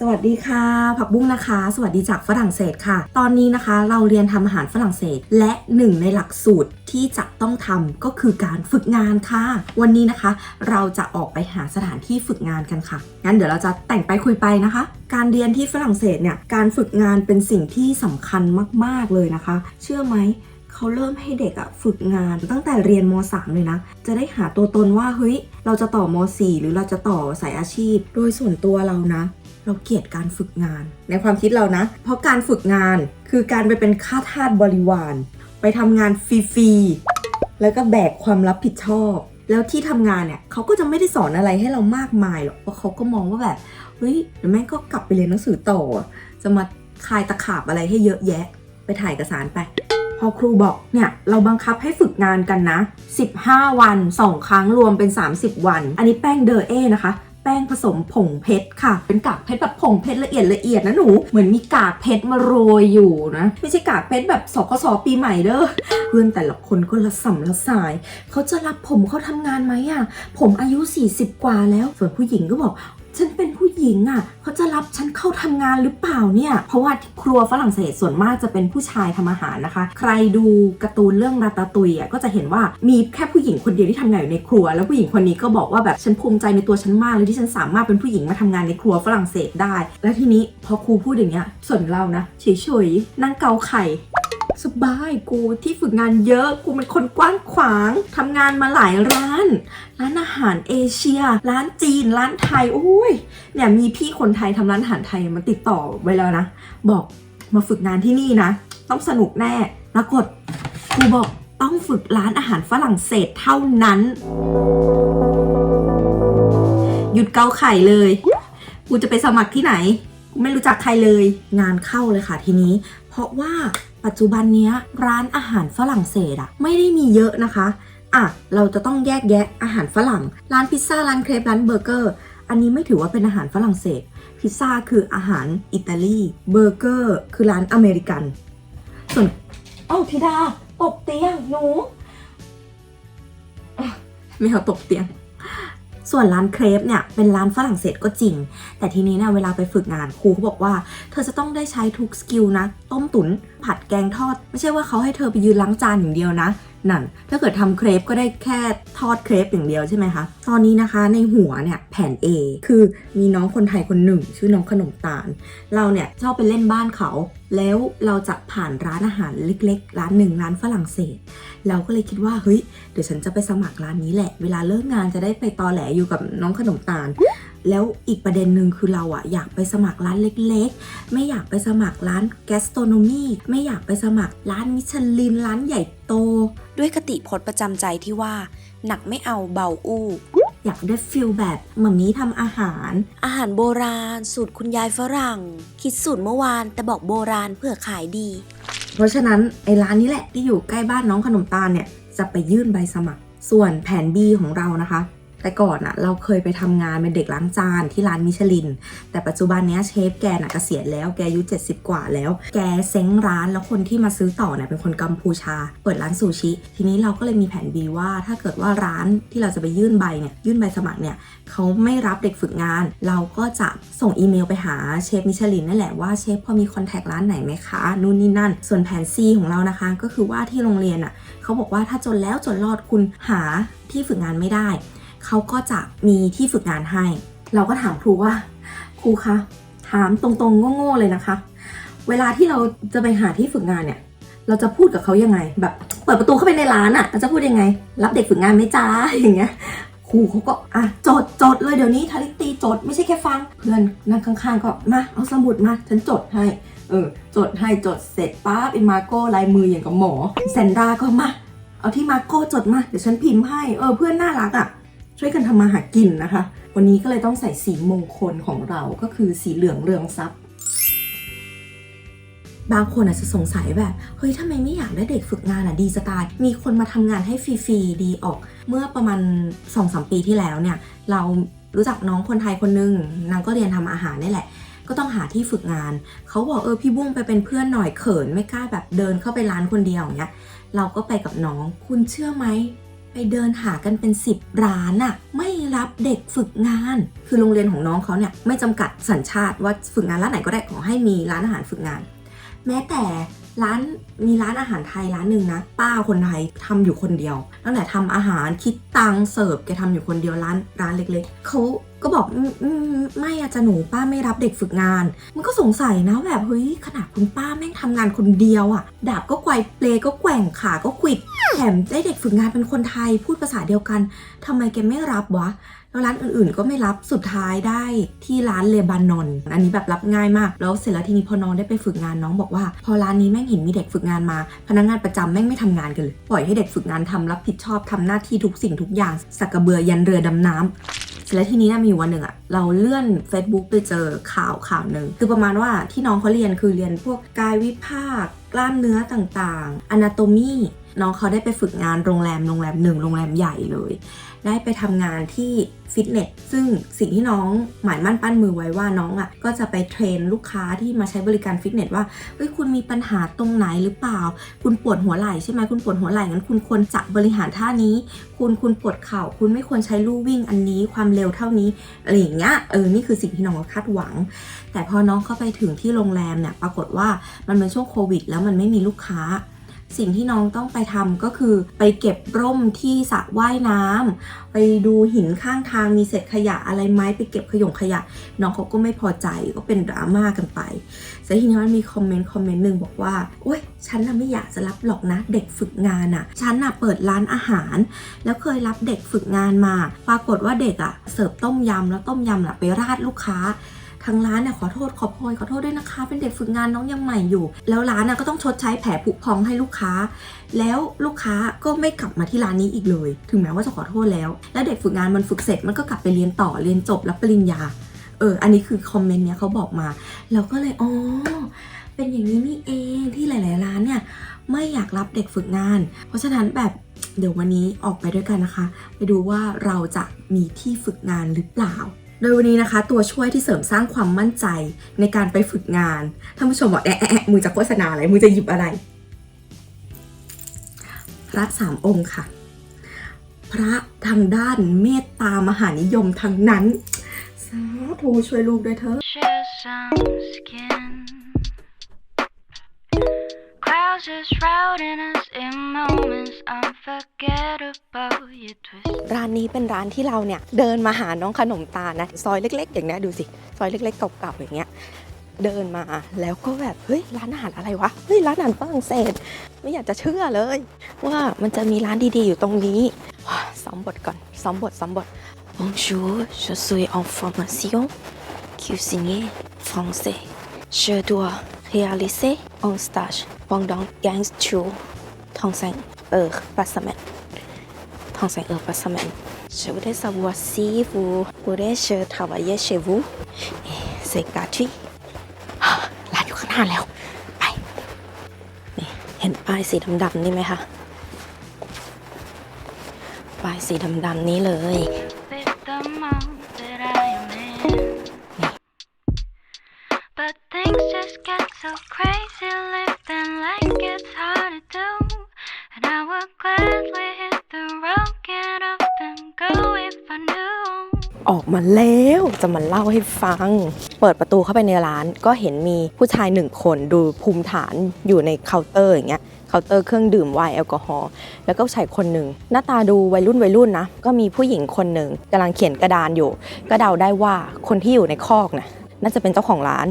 สวัสดีค่ะ ผักบุ้งนะคะ สวัสดีจากฝรั่งเศสค่ะ ตอนนี้นะคะเราเรียนทำอาหารฝรั่งเศส และหนึ่งในหลักสูตรที่จะต้องทำก็คือการฝึกงานค่ะ วันนี้นะคะ เราจะออกไปหาสถานที่ฝึกงานกันค่ะ งั้นเดี๋ยวเราจะแต่งไปคุยไปนะคะ การเรียนที่ฝรั่งเศสเนี่ยการฝึกงานเป็นสิ่งที่สำคัญมากๆเลยนะคะ เชื่อไหมเขาเริ่มให้เด็กอะฝึกงานตั้งแต่เรียนม .3 เลยนะ จะได้หาตัวตนว่าเฮ้ยเราจะต่อม .4 หรือเราจะต่อสายอาชีพ โดยส่วนตัวเรานะ เราเกลียดการฝึกงาน ในความคิดเรานะ เพราะการฝึกงานคือการไปเป็นข้าทาสบริวาร ไปทำงานฟรีๆแล้วก็แบกความรับผิดชอบ แล้วที่ทำงานเนี่ยเขาก็จะไม่ได้สอนอะไรให้เรามากมายหรอกเพราะเขาก็มองว่าแบบเฮ้ยเดี๋ยวแม่งก็กลับไปเรียนหนังสือต่อ จะมาคายตะขาบอะไรให้เยอะแยะ ไปถ่ายเอกสารไปพอครูบอกเนี่ยเราบังคับให้ฝึกงานกันนะ 15 วัน 2 ครั้งรวมเป็น 30 วัน อันนี้แป้งเดอเอนะคะ แป้งผสมผงเพชรค่ะ เป็นกากเพชรแบบผงเพชรละเอียดละเอียดนะหนู เหมือนมีกากเพชรมาโรยอยู่นะ ไม่ใช่กากเพชรแบบสกสปีใหม่เด้อ เพื่อนแต่ละคนก็ละสัมละสาย เขาจะรับผมเขาทำงานไหมอะผมอายุ 40 กว่าแล้ว ส่วนผู้หญิงก็บอก ฉันเป็นผู้หญิงอะ่ะเขาจะรับฉันเข้าทำงานหรือเปล่าเนี่ย เพราะว่าครัวฝรั่งเศสส่วนมากจะเป็นผู้ชายทำอาหารนะคะ ใครดูการ์ตูนเรื่องราตาตุยอะก็จะเห็นว่ามีแค่ผู้หญิงคนเดียวที่ทำงานอยู่ในครัว แล้วผู้หญิงคนนี้ก็บอกว่าแบบฉันภูมิใจในตัวฉันมากเลยที่ฉันสามารถเป็นผู้หญิงมาทำงานในครัวฝรั่งเศสได้ แล้วทีนี้พอครูพูดอย่างเงี้ยส่วนเรานะเฉยๆนั่งเกาไข่ สบายกูที่ฝึกงานเยอะกูเป็นคนกว้างขวางทำงานมาหลายร้าน ร้านอาหารเอเชีย ร้านจีน ร้านไทยโอ้ยเนี่ยมีพี่คนไทยทำร้านอาหารไทยมาติดต่อไว้แล้วนะ บอกมาฝึกงานที่นี่นะ ต้องสนุกแน่ปรากฏครูบอกต้องฝึกร้านอาหารฝรั่งเศสเท่านั้น หยุดเกาไข่เลย กูจะไปสมัครที่ไหน กูไม่รู้จักใครเลย งานเข้าเลยค่ะทีนี้ เพราะว่า ปัจจุบันนี้ร้านอาหารฝรั่งเศสอะไม่ได้มีเยอะนะคะอะเราจะต้องแยกแยะอาหารฝรั่ง ร้านพิซซ่าร้านเครปร้านเบอร์เกอร์ อันนี้ไม่ถือว่าเป็นอาหารฝรั่งเศส พิซซ่าคืออาหารอิตาลีเบอร์เกอร์คือร้านอเมริกัน ส่วนเอ้าธิดาตกเตียงหนูไม่เอาตกเตียงส่วนร้านเครปเนี่ยเป็นร้านฝรั่งเศสก็จริง แต่ทีนี้เนี่ยเวลาไปฝึกงานครูเขาบอกว่า เธอจะต้องได้ใช้ทุกสกิลนะ ต้มตุ๋น ผัดแกงทอด ไม่ใช่ว่าเขาให้เธอไปยืนล้างจานอย่างเดียวนะ นั่น ถ้าเกิดทำเครปก็ได้แค่ทอดเครปอย่างเดียวใช่ไหมคะ ตอนนี้นะคะในหัวเนี่ยแผน A คือมีน้องคนไทยคนหนึ่ง ชื่อน้องขนมตาล เราเนี่ยชอบไปเล่นบ้านเขา แล้วเราจะผ่านร้านอาหารเล็ก ๆ ร้านหนึ่งร้านฝรั่งเศส เราก็เลยคิดว่าเฮ้ยเดี๋ยวฉันจะไปสมัครร้านนี้แหละ เวลาเลิกงานจะได้ไปตอแหลอยู่กับน้องขนมตาล แล้วอีกประเด็นหนึ่งคือเราอะอยากไปสมัครร้านเล็กๆ ไม่อยากไปสมัครร้านแกสโตรโนมีไม่อยากไปสมัครร้านมิชลินร้านใหญ่โต ด้วยคติพจน์ประจำใจที่ว่า หนักไม่เอาเบาอู้ อยากได้ฟิลแบบหมามีทำอาหาร อาหารโบราณ สูตรคุณยายฝรั่ง คิดสูตรเมื่อวานแต่บอกโบราณเพื่อขายดี เพราะฉะนั้นไอ้ร้านนี้แหละที่อยู่ใกล้บ้านน้องขนมตาลเนี่ยจะไปยื่นใบสมัคร ส่วนแผน B ของเรานะคะ แต่ก่อนอะเราเคยไปทำงานเป็นเด็กล้างจานที่ร้านมิชลิน แต่ปัจจุบันเนี้ยเชฟแกน่ะเกษียณแล้วแกอายุ70 กว่าแล้ว แกเซ้งร้านแล้วคนที่มาซื้อต่อเนี่ยเป็นคนกัมพูชา เปิดร้านซูชิ ทีนี้เราก็เลยมีแผน B ว่า ถ้าเกิดว่าร้านที่เราจะไปยื่นใบเนี่ยยื่นใบสมัครเนี่ยเขาไม่รับเด็กฝึกงาน เราก็จะส่งอีเมลไปหาเชฟมิชลินนั่นแหละว่าเชฟพอมีคอนแทคร้านไหนไหมคะนู่นนี่นั่น ส่วนแผน C ของเรานะคะ ก็คือว่าที่โรงเรียนอะเขาบอกว่าถ้าจนแล้วจนรอดคุณหาที่ฝึกงานไม่ได้ เขาก็จะมีที่ฝึกงานให้ เราก็ถามครูว่า ครูคะถามตรงๆโง่ๆเลยนะคะ เวลาที่เราจะไปหาที่ฝึกงานเนี่ย เราจะพูดกับเขายังไง แบบเปิดประตูเข้าไปในร้านอะ่ะเราจะพูดยังไง รับเด็กฝึกงานไหมจ้าอย่างเงี้ยครูเขาก็อะจดจดเลยเดี๋ยวนี้ทาริตีจดไม่ใช่แค่ฟัง เพื่อนนั่งข้างๆก็มาเอาสมุดมาฉันจดให้เออจดให้จดเสร็จปั๊บไอ้มาโก้ลายมืออย่างกับหมอแซนดาก็มาเอาที่มาโก้จดมาเดี๋ยวฉันพิมพ์ให้เออเพื่อนน่ารักอะ่ะ ช่วยกันทำมาหากินนะคะ วันนี้ก็เลยต้องใส่สีมงคลของเราก็คือสีเหลืองเรืองทรัพย์ บางคนอาจจะสงสัยแบบ เฮ้ยทำไมไม่อยากได้เด็กฝึกงานอะดีสไตล์มีคนมาทำงานให้ฟรีๆดีออก เมื่อประมาณ2อสปีที่แล้วเนี่ย เรารู้จักน้องคนไทยคนนึงนางก็เรียนทำอาหารนี่แหละก็ต้องหาที่ฝึกงาน เขาบอกเออพี่บุ้งไปเป็นเพื่อนหน่อยเขินไม่กล้าแบบเดินเข้าไปร้านคนเดียวอย่างเงี้ย เราก็ไปกับน้อง คุณเชื่อไหม ไปเดินหากันเป็น 10 ร้านอะไม่รับเด็กฝึกงาน คือโรงเรียนของน้องเขาเนี่ยไม่จำกัดสัญชาติว่าฝึกงานร้านไหนก็ได้ขอให้มีร้านอาหารฝึกงาน แม้แต่ ร้านมีร้านอาหารไทยร้านหนึ่งนะ ป้าคนไทยทำอยู่คนเดียว ตั้งแต่ทำอาหารคิดตังเสิร์ฟแกทำอยู่คนเดียวร้านร้านเล็กๆเขาก็บอกอมไม่อาจารย์หนูป้าไม่รับเด็กฝึกงาน มันก็สงสัยนะแบบเฮ้ยขนาดคุณป้าแม่งทำงานคนเดียวอะดาบก็ไกวเปลก็แกว่งขาก็ขวิดแถมได้เด็กฝึกงานเป็นคนไทยพูดภาษาเดียวกันทำไมแกไม่รับวะ แล้วร้านอื่นๆ ก็ไม่รับสุดท้ายได้ที่ร้านเลบานอนอันนี้แบบรับง่ายมาก แล้วเสร็จแล้วทีนี้พอน้องได้ไปฝึกงานน้องบอกว่า พอร้านนี้แม่งเห็นมีเด็กฝึกงานมา พนักงานประจำแม่งไม่ทำงานกันเลยปล่อยให้เด็กฝึกงานทำรับผิดชอบทำหน้าที่ทุกสิ่งทุกอย่างสักกระเบือยันเรือดำน้ำเสร็จแล้วทีนี้นะมีวันหนึ่งอะเราเลื่อน Facebook ไปเจอข่าวข่าวหนึ่งคือประมาณว่าที่น้องเขาเรียนคือเรียนพวกกายวิภาคกล้ามเนื้อต่างๆ anatomy น้องเขาได้ไปฝึกงานโรงแรมโรงแรมหนึ่งโรงแรมใหญ่เลย ได้ไปทำงานที่ ฟิตเนสซึ่งสิ่งที่น้องหมายมั่นปั้นมือไว้ว่าน้องอะ่ะก็จะไปเทรนลูกค้าที่มาใช้บริการฟิตเนสว่าเฮ้ยคุณมีปัญหาตรงไหนหรือเปล่า คุณปวดหัวไหล่ใช่ไหมคุณปวดหัวไหล่งั้นคุณควรจะบริหารท่านี้ คุณคุณปวดเข่าคุณไม่ควรใช้ลู่วิ่งอันนี้ความเร็วเท่านี้อะไรอย่างเงี้ยเออนี่คือสิ่งที่น้องคาดหวัง แต่พอน้องเข้าไปถึงที่โรงแรมเนี่ยปรากฏว่ามันเป็นช่วงโควิด แล้วมันไม่มีลูกค้า สิ่งที่น้องต้องไปทำก็คือไปเก็บร่มที่สระว่ายน้ำไปดูหินข้างทางมีเศษขยะอะไรไหมไปเก็บขยงขยะ น้องเขาก็ไม่พอใจก็เป็นดราม่ากันไปแต่ทีนี้มันมีคอมเมนต์คอมเมนต์หนึ่งบอกว่าโอ๊ยฉันน่ะไม่อยากจะรับหรอกนะเด็กฝึกงานอะ่ะฉันน่ะเปิดร้านอาหาร แล้วเคยรับเด็กฝึกงานมา ปรากฏว่าเด็กอะ่ะเสิร์ฟต้มยำแล้วต้มยำน่ะไปราดลูกค้า ทางร้านเนี่ยขอโทษขอโพยขอโทษด้วยนะคะ เป็นเด็กฝึกงานน้องยังใหม่อยู่ แล้วร้านน่ะก็ต้องชดใช้แผลผุพองให้ลูกค้า แล้วลูกค้าก็ไม่กลับมาที่ร้านนี้อีกเลย ถึงแม้ว่าจะขอโทษแล้ว แล้วเด็กฝึกงานมันฝึกเสร็จมันก็กลับไปเรียนต่อเรียนจบรับปริญญา เออ อันนี้คือคอมเมนต์เนี้ยเขาบอกมาแล้วก็เลยอ๋อเป็นอย่างนี้นี่เองที่หลาย ๆ ร้านเนี่ยไม่อยากรับเด็กฝึกงาน เพราะฉะนั้นแบบเดี๋ยววันนี้ออกไปด้วยกันนะคะ ไปดูว่าเราจะมีที่ฝึกงานหรือเปล่า ดยวันนี้นะคะตัวช่วยที่เสริมสร้างความมั่นใจในการไปฝึกงานท่านผู้ชมบอกแอะแอะมือจะโฆษณาอะไรมือจะหยิบอะไร พระสามองค์ค่ะ พระทางด้านเมตตามหานิยมทั้งนั้นสาธุช่วยลูกด้วยเถอะ ร้านนี้เป็นร้านที่เราเนี่ย เดินมาหาน้องขนมตาลนะซอยเล็ก ๆ อย่างเนี้ยดูสิซอยเล็ก ๆ เก่าๆอย่างเงี้ยเดินมาแล้วก็แบบเฮ้ยร้านอาหารอะไรวะเฮ้ยร้านอาหารฝรั่งเศสไม่อยากจะเชื่อเลย ว่ามันจะมีร้านดีๆอยู่ตรงนี้ว้าซ้อมบทก่อนซ้อมบทซ้อมบท Bonjour je suis en formation cuisinier français je dois réaliser un stage pendant 15 jours 35 heures par semaine 35 heures par semaine Je voudrais savoir si vous pourrez je travailler chez vous. C'est gratuit. อะร้านอยู่ข้างหน้าแล้ว ไป นี่ เห็นป้ายสีดำๆนี่ไหมคะ ป้ายสีดำๆนี้เลย with the mode that so crazy, living like it's hard to do. And I would gladly hit the road, get up and go if I knew. ออกมาแล้วจะมาเล่าให้ฟัง เปิดประตูเข้าไปในร้าน ก็เห็นมีผู้ชายหนึ่งคนดูภูมิฐานอยู่ในเคาน์เตอร์อย่างเงี้ยเคาน์เตอร์เครื่องดื่มไวน์แอลกอฮอล์แล้วก็ชายคนหนึ่งหน้าตาดูวัยรุ่นวัยรุ่นนะก็มีผู้หญิงคนหนึ่งกำลังเขียนกระดานอยู่ ก็เดาได้ว่าคนที่อยู่ในคอกน่ะน่าจะเป็นเจ้าของร้าน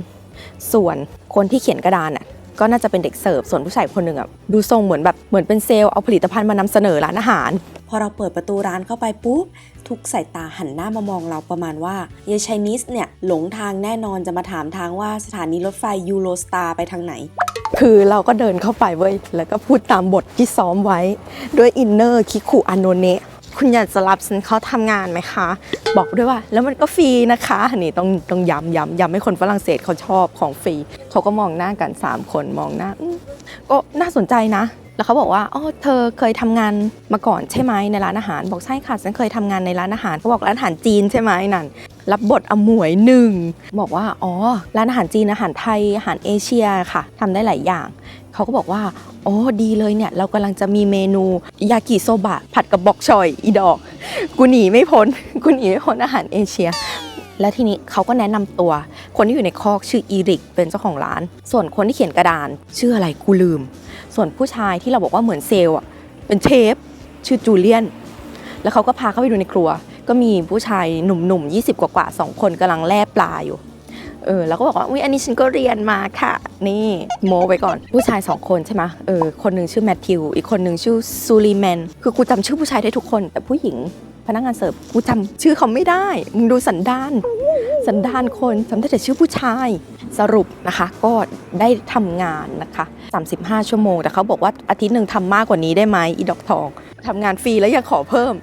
ส่วนคนที่เขียนกระดานน่ะก็น่าจะเป็นเด็กเสิร์ฟส่วนผู้ชายคนหนึ่งอะดูทรงเหมือนแบบเหมือนเป็นเซลล์เอาผลิตภัณฑ์มานำเสนอร้านอาหาร พอเราเปิดประตูร้านเข้าไปปุ๊บทุกสายตาหันหน้ามามองเราประมาณว่ายายชายนิสเนี่ยหลงทางแน่นอนจะมาถามทางว่าสถานีรถไฟยูโรสตาร์ไปทางไหน คือเราก็เดินเข้าไปเว้ยแล้วก็พูดตามบทที่ซ้อมไว้ ด้วยอินเนอร์คิคุอโนเนะ คุณอยากจะรับฉันเขาทำงานไหมคะ บอกด้วยว่า แล้วมันก็ฟรีนะคะนนี่ต้องต้องย้ำย้ำย้ำให้คนฝรั่งเศสเขาชอบของฟรีเขาก็มองหน้ากัน 3 คนมองหน้าอืมก็น่าสนใจนะ แล้วเขาบอกว่าอ๋อเธอเคยทำงานมาก่อนใช่ไหมในร้านอาหาร บอกใช่ค่ะฉันเคยทำงานในร้านอาหารเขาบอกร้านอาหารจีนใช่ไหมนั่น รับบทอมวยหนึ่งบอกว่าอ๋อร้านอาหารจีนอาหารไทยอาหารเอเชียค่ะทำได้หลายอย่าง เขาก็บอกว่าอ๋อดีเลยเนี่ย เรากำลังจะมีเมนูยากิโซบะ ผัดกับบอกชอยอีดอก กูหนีไม่พ้น กูหนีไม่พ้นอาหารเอเชีย แล้วทีนี้เขาก็แนะนำตัว คนที่อยู่ในคอกชื่ออีริก เป็นเจ้าของร้าน ส่วนคนที่เขียนกระดาน ชื่ออะไรกูลืม ส่วนผู้ชายที่เราบอกว่าเหมือนเซลล์อะเป็นเชฟชื่อจูเลียน แล้วเขาก็พาเข้าไปดูในครัว ก็มีผู้ชายหนุ่มๆ20 กว่าๆสองคนกำลังแล่ปลาอยู่ เออแล้วก็บอกว่าอุ้ยอันนี้ฉันก็เรียนมาค่ะ นี่โมไปก่อนผู้ชายสองคนใช่ไหมเออคนหนึ่งชื่อแมทธิว อีกคนหนึ่งชื่อซูลีแมนคือกูจำชื่อผู้ชายได้ทุกคน แต่ผู้หญิงพนักงานเสิร์ฟกูจำชื่อเขาไม่ได้ มึงดูสันดาน สันดานคนจำได้แต่ชื่อผู้ชายสรุปนะคะ ก็ได้ทำงานนะคะ 35 ชั่วโมง แต่เขาบอกว่าอาทิตย์หนึ่งทำมากกว่านี้ได้ไหมอีดอกทองทำงานฟรีแล้วยังขอเพิ่ม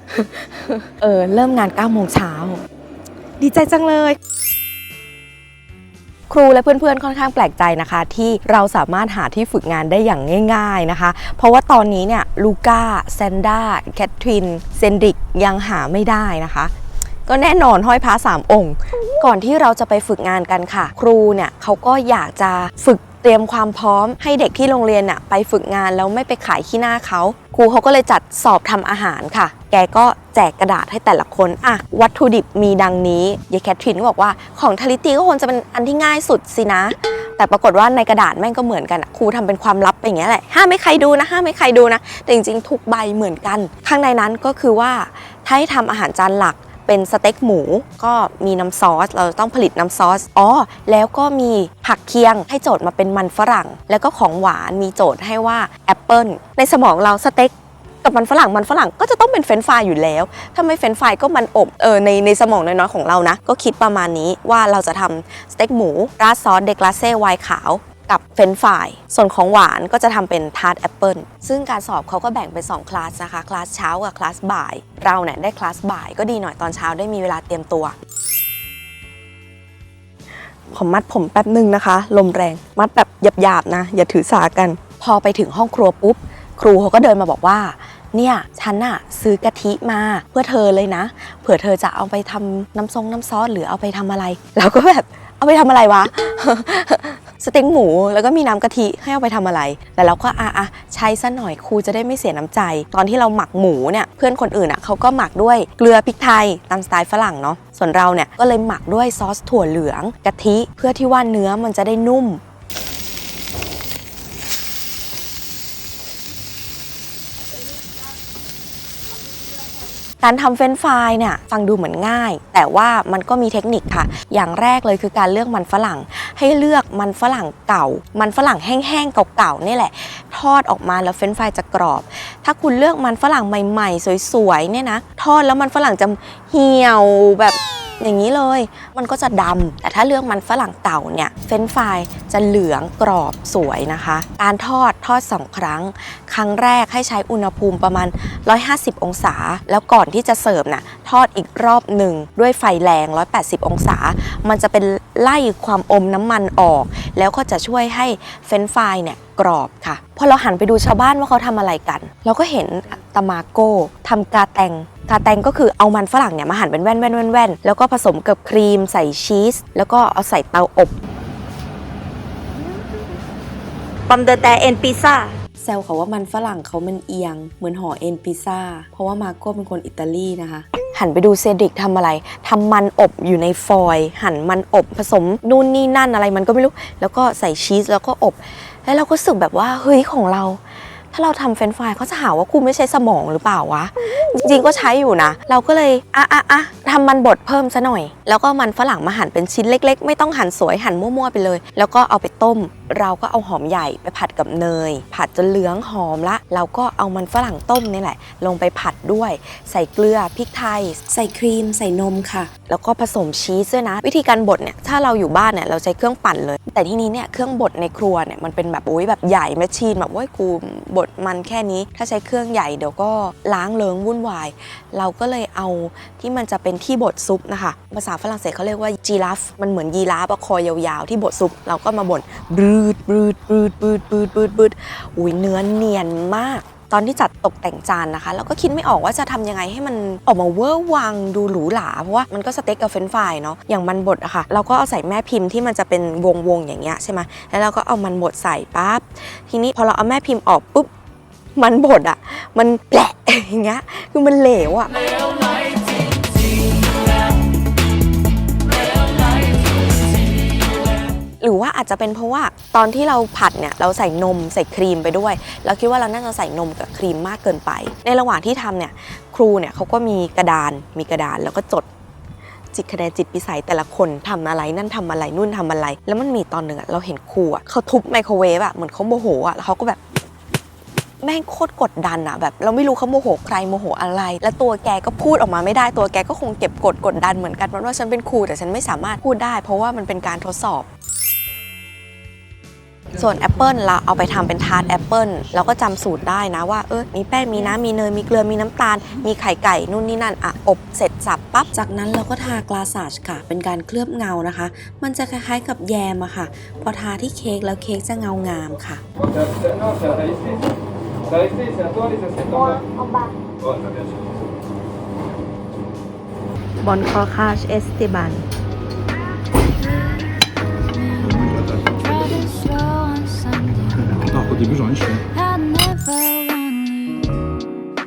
เออเริ่มงาน9โมงเช้าดีใจจังเลย ครูและเพื่อนๆค่อนข้างแปลกใจนะคะ ที่เราสามารถหาที่ฝึกงานได้อย่างง่าย ๆนะคะ เพราะว่าตอนนี้เนี่ยลูก้าแซนด้าแคทรินเซนดิกยังหาไม่ได้นะคะก็แน่นอนห้อยพระสามองค์ ก่อนที่เราจะไปฝึกงานกันค่ะ ครูเนี่ยเขาก็อยากจะฝึก เตรียมความพร้อมให้เด็กที่โรงเรียนน่ะไปฝึกงานแล้วไม่ไปขายขี้หน้าเขาครูเขาก็เลยจัดสอบทำอาหารค่ะ แกก็แจกกระดาษให้แต่ละคนอะวัตถุดิบมีดังนี้ยายแคทรินก็บอกว่าของทาริตีก็คงจะเป็นอันที่ง่ายสุดสินะ แต่ปรากฏว่าในกระดาษแม่งก็เหมือนกันอะครูทำเป็นความลับไปอย่างเงี้ยแหละห้ามไม่ใครดูนะห้ามไม่ใครดูนะ แต่จริงๆทุกใบเหมือนกัน ข้างในนั้นก็คือว่าถ้าให้ทำอาหารจานหลัก เป็นสเต็กหมูก็มีน้ำซอส เราต้องผลิตน้ำซอสอ๋อแล้วก็มีผักเคียงให้โจทย์มาเป็นมันฝรั่ง แล้วก็ของหวานมีโจทย์ให้ว่าแอปเปิลในสมองเราสเต็กกับมันฝรั่งมันฝรั่งก็จะต้องเป็นเฟรนฟรายอยู่แล้ว ถ้าไม่เฟรนฟรายก็มันอบเออในในสมองน้อยๆของเรานะ ก็คิดประมาณนี้ว่าเราจะทำสเต็กหมูราดซอสเดกลาเซ่ไวน์ขาว กับเฟรนฟรายส่วนของหวานก็จะทำเป็นทาร์ตแอปเปิลซึ่งการสอบเขาก็แบ่งเป็น2คลาสนะคะคลาสเช้ากับคลาสบ่าย เราเนี่ยได้คลาสบ่ายก็ดีหน่อยตอนเช้าได้มีเวลาเตรียมตัวผมมัดผมแป๊บหนึ่งนะคะ ลมแรง มัดแบบหยาบๆนะ อย่าถือสากัน พอไปถึงห้องครัวปุ๊บ ครูเขาก็เดินมาบอกว่า เนี่ย ฉันอะซื้อกะทิมาเพื่อเธอเลยนะ เผื่อเธอจะเอาไปทำน้ำซงน้ำซอสหรือเอาไปทำอะไร เราก็แบบเอาไปทำอะไรวะ สเต็กหมูแล้วก็มีน้ำกะทิให้เอาไปทำอะไร แต่เราก็อะอะใช้ซะหน่อยครูจะได้ไม่เสียน้ำใจ ตอนที่เราหมักหมูเนี่ยเพื่อนคนอื่นอะเขาก็หมักด้วยเกลือพริกไทยตามสไตล์ฝรั่งเนาะส่วนเราเนี่ยก็เลยหมักด้วยซอสถั่วเหลืองกะทิเพื่อที่ว่าเนื้อมันจะได้นุ่มการทำเฟรนฟรายเนี่ยฟังดูเหมือนง่าย แต่ว่ามันก็มีเทคนิคค่ะ อย่างแรกเลยคือการเลือกมันฝรั่ง ให้เลือกมันฝรั่งเก่า มันฝรั่งแห้งๆเก่าๆนี่แหละ ทอดออกมาแล้วเฟรนฟรายจะกรอบ ถ้าคุณเลือกมันฝรั่งใหม่ๆ สวยๆเนี่ยนะ ทอดแล้วมันฝรั่งจะเหี่ยวแบบ อย่างนี้เลย มันก็จะดำแต่ถ้าเลือกมันฝรั่งเก่าเนี่ยเฟรนฟรายจะเหลืองกรอบสวยนะคะ การทอดทอดสองครั้ง ครั้งแรกให้ใช้อุณหภูมิประมาณ 150 องศา แล้วก่อนที่จะเสิร์ฟน่ะทอดอีกรอบหนึ่งด้วยไฟแรง 180 องศา มันจะเป็นไล่ความอมน้ำมันออก แล้วก็จะช่วยให้เฟรนฟรายเนี่ย กรอบค่ะพอเราหันไปดูชาวบ้านว่าเขาทำอะไรกัน เราก็เห็นตามาโก้ทำกาแตงกาแตงก็คือเอามันฝรั่งเนี่ยมาหั่นเป็นแว่นแว่นแว่นแว่นแล้วก็ผสมกับครีมใส่ชีส แล้วก็เอาใส่เตาอบปัมเดแต่เอ็นพิซซ่าแซวเขาว่ามันฝรั่งเขามันเอียง เหมือนห่อเอ็นพิซซ่าเพราะว่ามาโก้เป็นคนอิตาลีนะคะ หันไปดูเซดริกทำอะไรทำมันอบอยู่ในฟอยล์หั่นมันอบผสมนู่นนี่นั่นอะไรมันก็ไม่รู้ แล้วก็ใส่ชีสแล้วก็อบ แล้วเราก็รู้สึกแบบว่าเฮ้ยของเรา ถ้าเราทำเฟรนฟรายเขาจะหาว่ากูไม่ใช้สมองหรือเปล่าวะ จริงๆก็ใช้อยู่นะ เราก็เลยอะอะอะทำมันบดเพิ่มซะหน่อย แล้วก็มันฝรั่งมาหั่นเป็นชิ้นเล็ก ๆ ไม่ต้องหั่นสวยหั่นมั่วๆไปเลย แล้วก็เอาไปต้ม เราก็เอาหอมใหญ่ไปผัดกับเนย ผัดจนเหลืองหอมละ เราก็เอามันฝรั่งต้มนี่แหละ ลงไปผัดด้วย ใส่เกลือพริกไทย ใส่ครีม ใส่นมค่ะ แล้วก็ผสมชีสด้วยนะ วิธีการบดเนี่ยถ้าเราอยู่บ้านเนี่ยเราใช้เครื่องปั่นเลย แต่ที่นี้เนี่ยเครื่องบดในครัวเนี่ยมันเป็นแบบโอ้ยแบบใหญ่แมชชีนแบบว่ากูบดมันแค่นี้ ถ้าใช้เครื่องใหญ่เดี๋ยวก็ล้างเลิงวุ่นวาย เราก็เลยเอาที่มันจะเป็นที่บดซุปนะคะภาษาฝรั่งเศสเขาเรียกว่าจีราฟมันเหมือนยีราฟอะคอยาวๆที่บดซุปเราก็มาบดบรืดบืดบืดบืดบืดบืดบืดอุ้ยเนื้อเนียนมาก ตอนที่จัดตกแต่งจานนะคะ เราก็คิดไม่ออกว่าจะทำยังไงให้มันออกมาเวอร์วังดูหรูหราเพราะว่ามันก็สเต็กกับเฟรนฟรายเนาะอย่างมันบดอะค่ะเราก็เอาใส่แม่พิมพ์ที่มันจะเป็นวงวงๆอย่างเงี้ยใช่ไหมแล้วเราก็เอามันบดใส่ปั๊บทีนี้พอเราเอาแม่พิมพ์ออกปุ๊บมันบดอะมันแปะอย่างเงี้ยคือมันเหลวอะ หรือว่าอาจจะเป็นเพราะว่าตอนที่เราผัดเนี่ยเราใส่นมใส่ครีมไปด้วย เราคิดว่าเราน่าจะใส่นมกับครีมมากเกินไป ในระหว่างที่ทำเนี่ยครูเนี่ยเขาก็มีกระดานมีกระดานแล้วก็จดจิตคะแนนจิตพิสัยแต่ละคนทำอะไรนั่นทำอะไรนู่นทำอะไร แล้วมันมีตอนหนึ่งอะเราเห็นครูอะเขาทุบไมโครเวฟอะเหมือนเขาโมโหอะแล้วเขาก็แบบแม่งโคตรกดดันอะแบบเราไม่รู้เขาโมโหใครโมโหอะไร แล้วตัวแกก็พูดออกมาไม่ได้ตัวแกก็คงเก็บกดกดดันเหมือนกันเพราะว่าฉันเป็นครูแต่ฉันไม่สามารถพูดได้ เพราะว่ามันเป็นการทดสอบ ส่วนแอปเปิลเราเอาไปทำเป็นทาร์ตแอปเปิลเราก็จำสูตรได้นะว่าเออมีแป้งมีน้ำมีเนยมีเกลือมีน้ำตาล มีไข่ไก่นู่นนี่นั่นอะอบเสร็จสับปั๊บจากนั้นเราก็ทากลาสาชค่ะ เป็นการเคลือบเงานะคะ มันจะคล้ายๆกับแยมอะค่ะ พอทาที่เค้กแล้วเค้กจะเงางามค่ะบอนคอคาชเอสติบัน Sunday. Alors qu'au début, j'en ai chié. I never wanna leave.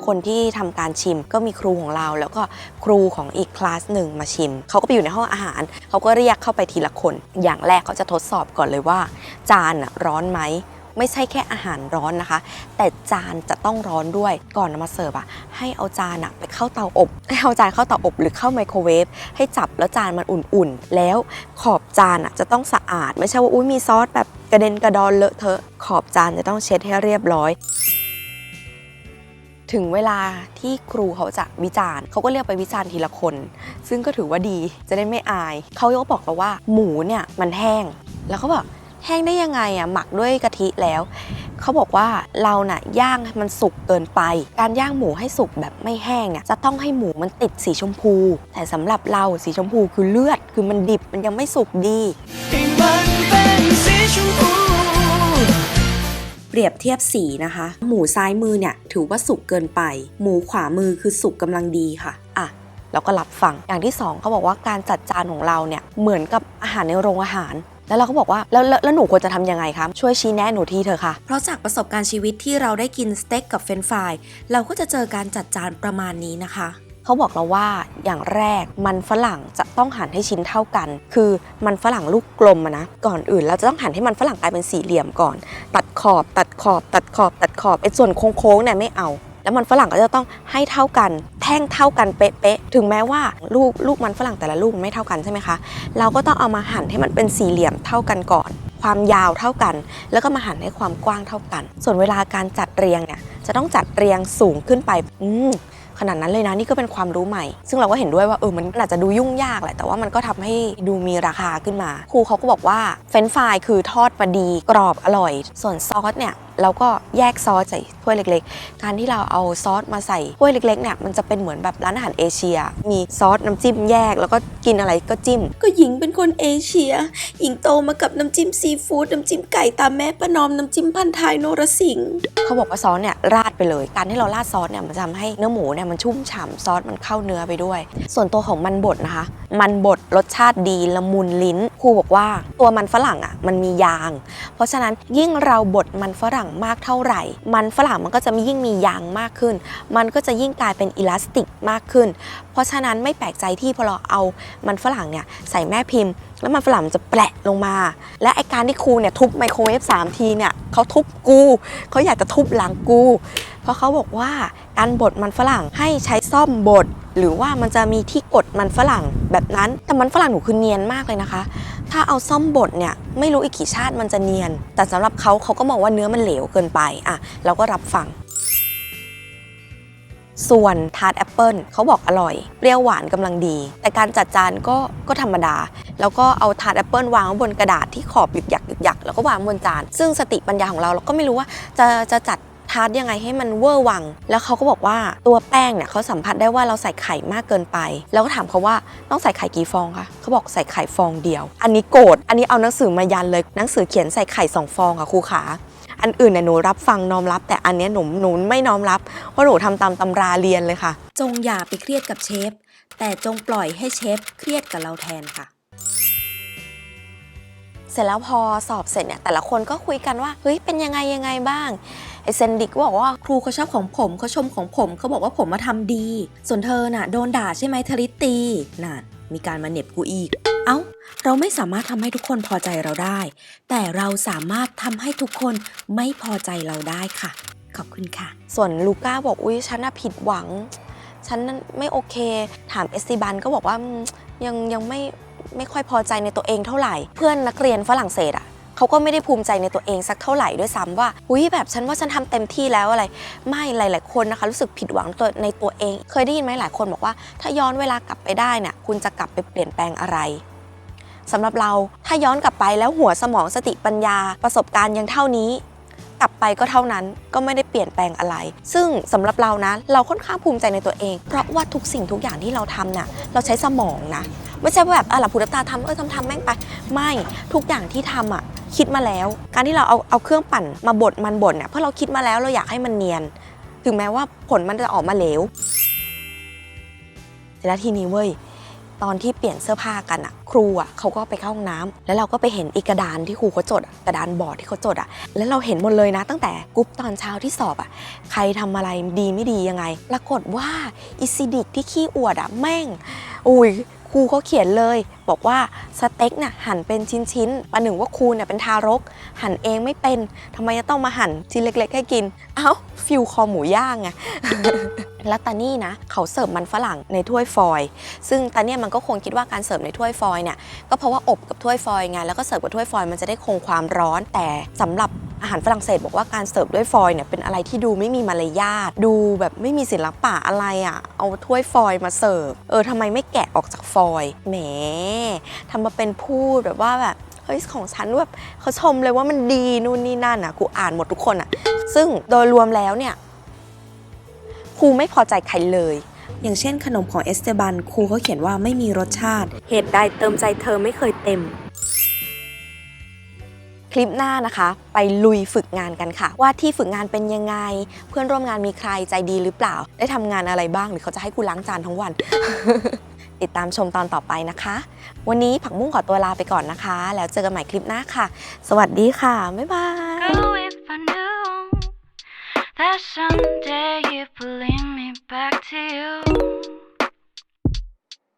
คนที่ทำการชิมก็มีครูของเรา แล้วก็ครูของอีกคลาสหนึ่งมาชิม เขาก็ไปอยู่ในห้องอาหาร เขาก็เรียกเข้าไปทีละคน อย่างแรกเขาจะทดสอบก่อนเลยว่า จานน่ะร้อนไหม ไม่ใช่แค่อาหารร้อนนะคะ แต่จานจะต้องร้อนด้วยก่อนนำมาเสิร์ฟอะให้เอาจานอะไปเข้าเตาอบให้เอาจานเข้าเตาอบหรือเข้าไมโครเวฟให้จับแล้วจานมันอุ่นๆ แล้วขอบจานอะจะต้องสะอาด ไม่ใช่ว่าอุ้ยมีซอสแบบกระเด็นกระดอนเลอะเทอะขอบจานจะต้องเช็ดให้เรียบร้อยถึงเวลาที่ครูเขาจะวิจารณ์เขาก็เรียกไปวิจารณ์ทีละคน ซึ่งก็ถือว่าดีจะได้ไม่อาย เขาก็บอกเราว่า หมูเนี่ยมันแห้ง แล้วเขาบอก แห้งได้ยังไงอะหมักด้วยกะทิแล้ว เขาบอกว่าเราน่ะย่างให้มันสุกเกินไป การย่างหมูให้สุกแบบไม่แห้งเนี่ยจะต้องให้หมูมันติดสีชมพู แต่สำหรับเราสีชมพูคือเลือด คือมันดิบมันยังไม่สุกดีเปรียบเทียบสีนะคะ หมูซ้ายมือเนี่ยถือว่าสุกเกินไป หมูขวามือคือสุกกำลังดีค่ะอะเราก็รับฟัง อย่างที่สองเขาบอกว่าการจัดจานของเราเนี่ยเหมือนกับอาหารในโรงอาหาร แล้วเราก็บอกว่าแล้วแล้วแล้วหนูควรจะทำยังไงคะช่วยชี้แนะหนูทีเถอะค่ะ เพราะจากประสบการณ์ชีวิตที่เราได้กินสเต็กกับเฟรนช์ฟรายเราก็จะเจอการจัดจานประมาณนี้นะคะเขาบอกเราว่าอย่างแรกมันฝรั่งจะต้องหั่นให้ชิ้นเท่ากัน คือมันฝรั่งลูกกลมอะนะก่อนอื่นเราจะต้องหั่นให้มันฝรั่งกลายเป็นสี่เหลี่ยมก่อน ตัดขอบ ตัดขอบ ตัดขอบ ตัดขอบไอ้ส่วนโค้งๆเนี่ยไม่เอา แล้วมันฝรั่งก็จะต้องให้เท่ากัน แท่งเท่ากันเป๊ะๆถึงแม้ว่าลูกลูกมันฝรั่งแต่ละลูกไม่เท่ากันใช่ไหมคะเราก็ต้องเอามาหั่นให้มันเป็นสี่เหลี่ยมเท่ากันก่อน ความยาวเท่ากัน แล้วก็มาหั่นให้ความกว้างเท่ากัน ส่วนเวลาการจัดเรียงเนี่ยจะต้องจัดเรียงสูงขึ้นไปอืขนาดนั้นเลยนะนี่ก็เป็นความรู้ใหม่ ซึ่งเราก็เห็นด้วยว่าเออมันอาจจะดูยุ่งยากแหละแต่ว่ามันก็ทำให้ดูมีราคาขึ้นมา ครูเขาก็บอกว่าเฟรนฟรายคือทอดมาดีกรอบอร่อย ส่วนซอสเนี่ยเราก็แยกซอสใส่ถ้วยเล็กๆ การที่เราเอาซอสมาใส่ถ้วยเล็กๆเนี่ยมันจะเป็นเหมือนแบบร้านอาหารเอเชีย มีซอสน้ำจิ้มแยก แล้วก็กินอะไรก็จิ้ม ก็หญิงเป็นคนเอเชีย หญิงโตมากับน้ำจิ้มซีฟู้ดน้ำจิ้มไก่ตามแม่ประนอมน้ำจิ้มพันท้ายโนรสิงห์เขาบอกว่าซอสเนี่ยราดไปเลย การที่เราราดซอสเนี่ยมันจะทำให้เนื้อหมูเนี่ยมันชุ่มฉ่ำซอสมันเข้าเนื้อไปด้วย ส่วนตัวของมันบดนะคะ มันบดรสชาติดีละมุนลิ้นครูบอกว่าตัวมันฝรั่งอะมันมียาง เพราะฉะนั้นยิ่งเราบดมันฝรั่งมากเท่าไหร่ มันฝรั่งมันก็จะยิ่งมียางมากขึ้น มันก็จะยิ่งกลายเป็นอิลาสติกมากขึ้น เพราะฉะนั้นไม่แปลกใจที่พอเราเอามันฝรั่งเนี่ยใส่แม่พิมพ์ แล้วมันฝรั่งมันจะแปะลงมา และไอการที่ครูเนี่ยทุบไมโครเวฟสามทีเนี่ยเขาทุบกูเขาอยากจะทุบหลังกู เพราะเขาบอกว่าการบดมันฝรั่งให้ใช้ซ่อมบดหรือว่ามันจะมีที่กดมันฝรั่งแบบนั้น แต่มันฝรั่งหนูคือเนียนมากเลยนะคะ ถ้าเอาซ่อมบดเนี่ยไม่รู้อีกกี่ชาติมันจะเนียน แต่สำหรับเขาเขาก็มองว่าเนื้อมันเหลวเกินไปอะเราก็รับฟังส่วนทาร์ตแอปเปิลเขาบอกอร่อย เปรี้ยวหวานกำลังดี แต่การจัดจานก็ก็ธรรมดา แล้วก็เอาทาร์ตแอปเปิลวางไว้บนกระดาษที่ขอบหยึกหยักหยึกหยักแล้วก็วางบนจาน ซึ่งสติปัญญาของเราเราก็ไม่รู้ว่าจะจะจัด ทาร์ตยังไงให้มันเวอร์วัง แล้วเขาก็บอกว่าตัวแป้งเนี่ยเขาสัมผัสได้ว่าเราใส่ไข่มากเกินไป แล้วก็ถามเขาว่าต้องใส่ไข่กี่ฟองคะเขาบอกใส่ไข่ฟองเดียว อันนี้โกรธอันนี้เอาหนังสือมายันเลยหนังสือเขียนใส่ไข่สองฟองค่ะครูขาอันอื่นเนี่ยหนูรับฟังน้อมรับ แต่อันเนี้ยหนูหนูไม่น้อมรับเพราะหนูทำตามตำราเรียนเลยค่ะ จงอย่าไปเครียดกับเชฟ แต่จงปล่อยให้เชฟเครียดกับเราแทนค่ะเสร็จแล้วพอสอบเสร็จเนี่ยแต่ละคนก็คุยกันว่าเฮ้ยเป็นยังไงยังไงบ้าง ไอเซนดิกก็บอกว่าครูเขาชอบของผมเขาชมของผมเขาบอกว่าผมมาทำดี ส่วนเธอน่ะโดนด่าใช่ไหมทริตตีน่ะมีการมาเหน็บกูอีก เอ้า เราไม่สามารถทำให้ทุกคนพอใจเราได้ แต่เราสามารถทำให้ทุกคนไม่พอใจเราได้ค่ะ ขอบคุณค่ะ ส่วนลูก้าบอกอุ้ยฉันน่ะผิดหวัง ฉันนั้นไม่โอเค ถามเอสติบันก็บอกว่ายังยังไม่ไม่ค่อยพอใจในตัวเองเท่าไหร่ เพื่อนนักเรียนฝรั่งเศสอะ เขาก็ไม่ได้ภูมิใจในตัวเองสักเท่าไหร่ด้วยซ้ำว่าอุ้ยแบบฉันว่าฉันทำเต็มที่แล้วอะไร ไม่หลาย ๆ คนนะคะ รู้สึกผิดหวังตัวในตัวเอง เคยได้ยินไหมหลายคนบอกว่า ถ้าย้อนเวลากลับไปได้เนี่ยคุณจะกลับไปเปลี่ยนแปลงอะไรสำหรับเราถ้าย้อนกลับไปแล้วหัวสมองสติปัญญา ประสบการณ์ยังเท่านี้ กลับไปก็เท่านั้นก็ไม่ได้เปลี่ยนแปลงอะไร ซึ่งสำหรับเรานะ เราค่อนข้างภูมิใจในตัวเอง เพราะว่าทุกสิ่งทุกอย่างที่เราทำน่ะเราใช้สมองนะ ไม่ใช่ว่าแบบอะหลับผูดับตาทำเออทำทำแม่งไป ไม่ทุกอย่างที่ทำอะคิดมาแล้ว การที่เราเอาเอาเครื่องปั่นมาบดมันบดเนี่ยเพราะเราคิดมาแล้วเราอยากให้มันเนียน ถึงแม้ว่าผลมันจะออกมาเหลวแล้วทีนี้เว้ยตอนที่เปลี่ยนเสื้อผ้ากันอะครูอะเขาก็ไปเข้าห้องน้ำแล้วเราก็ไปเห็นอีกระดานที่ครูเขาจดกระดานบอร์ดที่เขาจดอะแล้วเราเห็นหมดเลยนะ ตั้งแต่กรุ๊ปตอนเช้าที่สอบอะใครทำอะไรดีไม่ดียังไง ปรากฏว่าอิซิดิกที่ขี้อวดอะแม่งอุ้ย กูเขาเขียนเลยบอกว่าสเต็กน่ะหั่นเป็นชิ้นๆประหนึ่งว่าครูเนี่ยเป็นทารก หั่นเองไม่เป็นทำไมจะต้องมาหั่นชิ้นเล็กๆให้กิน เอ้าฟิลคอหมูย่างไงแล้วตานี่นะเขาเสิร์ฟมันฝรั่งในถ้วยฟอยซึ่งตาเนี่ยมันก็คงคิดว่าการเสิร์ฟในถ้วยฟอยเนี่ยก็เพราะว่าอบกับถ้วยฟอยไงแล้วก็เสิร์ฟกับถ้วยฟอยมันจะได้คงความร้อน แต่สำหรับอาหารฝรั่งเศสบอกว่าการเสิร์ฟด้วยฟอยเนี่ยเป็นอะไรที่ดูไม่มีมารยาทดูแบบไม่มีศิลปะอะไรอะ่ะ เอาถ้วยฟอยมาเสิร์ฟเออทำไมไม่แกะออกจากฟอยแหมทำมาเป็นพูดแบบว่าแบบเฮ้ยของฉันแบบเขาชมเลยว่ามันดีนู่นนี่นั่นอะกูอ่านหมดทุกคนอะ ซึ่งโดยรวมแล้วเนี่ยครูไม่พอใจใครเลย อย่างเช่นขนมของเอสเตบันครูเขาเขียนว่าไม่มีรสชาติ เหตุใดเติมใจเธอไม่เคยเต็ม คลิปหน้านะคะ ไปลุยฝึกงานกันค่ะ ว่าที่ฝึกงานเป็นยังไง เพื่อนร่วมงานมีใครใจดีหรือเปล่า ได้ทำงานอะไรบ้างหรือเขาจะให้กูล้างจานทั้งวัน ติดตามชมตอนต่อไปนะคะ วันนี้ผักบุ้งขอตัวลาไปก่อนนะคะ แล้วเจอกันใหม่คลิปหน้าค่ะ สวัสดีค่ะ บ๊ายบาย that someday you bring me back to you.